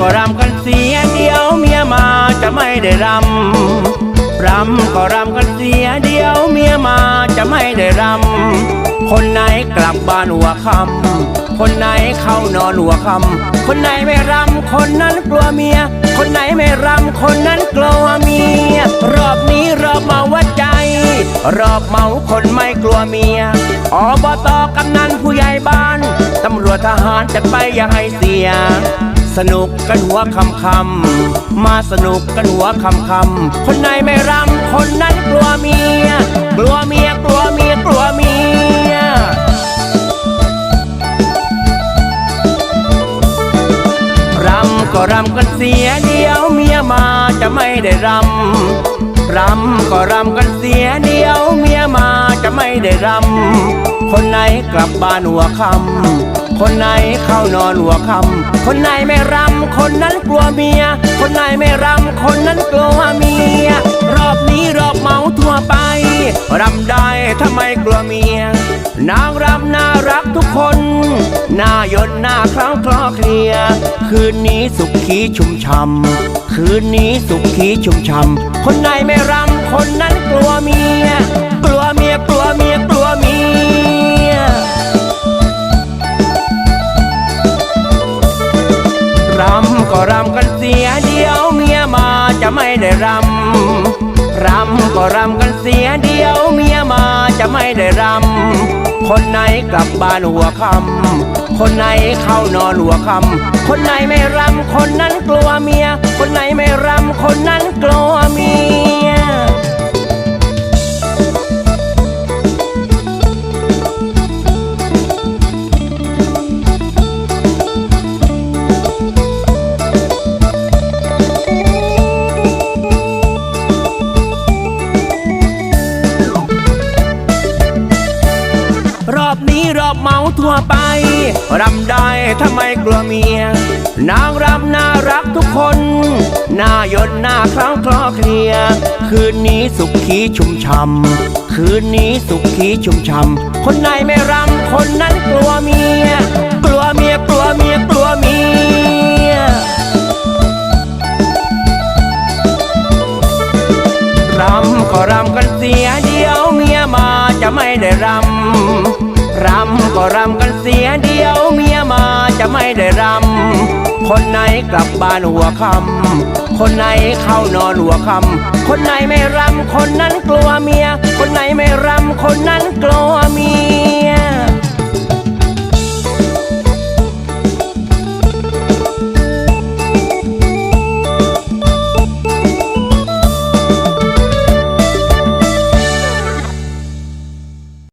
ก็รำกันเสียเดียวเมียมาจะไม่ได้รำรำก็รำกันเสียเดียวเมียมาจะไม่ได้รำคนไหนกลับบ้านหัวคำคนไหนเข้านอนหัวคำคนไหนไม่รำคนนั้นกลัวเมีย คนไหนไม่รำคนนั้นกลัวเมีย รอบนี้รอบมาวัดใจ รอบเมาคนไม่กลัวเมียอบตกำนันผู้ใหญ่บ้านตำรวจทหารจะไปอย่าให้เสีย สนุกกันหัวคำคำมาสนุกกันหัวคำคำคนไหนไม่รำคนนั้นกลัวเมีย กลัวเมียกลัวเมียกลัวเมียรำก็รำกันเสียเดียวเมียมาจะไม่ได้รำรำก็รำกันเสียเดียวเมียมาจะไม่ได้รำคนไหนกลับบ้านหัวคำ คนไหนเข้านอนหัวคำคนไหนไม่รำคนนั้นกลัวเมีย คนไหนไม่รำคนนั้นกลัวเมีย รอบนี้รอบเมาทั่วไปรำได้ทำไมกลัวเมีย นางรำน่ารักทุกคนหน้ายนหน้าคล้องคลอเคลีย คืนนี้สุขีชุ่มช่ำคืนนี้สุขีชุ่มช่ำคนไหนไม่รำคนนั้นกลัวเมีย รำก็รำกันเสียเดียวเมียมาจะไม่ได้รำรำก็รำกันเสียเดียวเมียมาจะไม่ได้รำคนไหนกลับบ้านหัวค่ำคนไหนเข้านอนหัวค่ำคนไหนไม่รำคนนั้นกลัวเมีย คนไหนไม่รำคนนั้นกลัวเมีย อบเมาทั่วไปรำได้ทำไมกลัวเมีย นางรำน่ารักทุกคนหน้ายนหน้าคล้องคลอเคลีย คืนนี้สุขีชุ่มช่ำคืนนี้สุขีชุ่มช่ำคนไหนไม่รำคนนั้นกลัวเมีย กลัวเมียกลัวเมียกลัวเมียรำก็รำกันเสียเดียวเมียมาจะไม่ได้รำ รำก็รำกันเสียเดียวเมียมาจะไม่ได้รำ คนไหนกลับบ้านหัวคำ คนไหนเข้านอนหัวคำ คนไหนไม่รำคนนั้นกลัวเมีย คนไหนไม่รำคนนั้นกลัวเมีย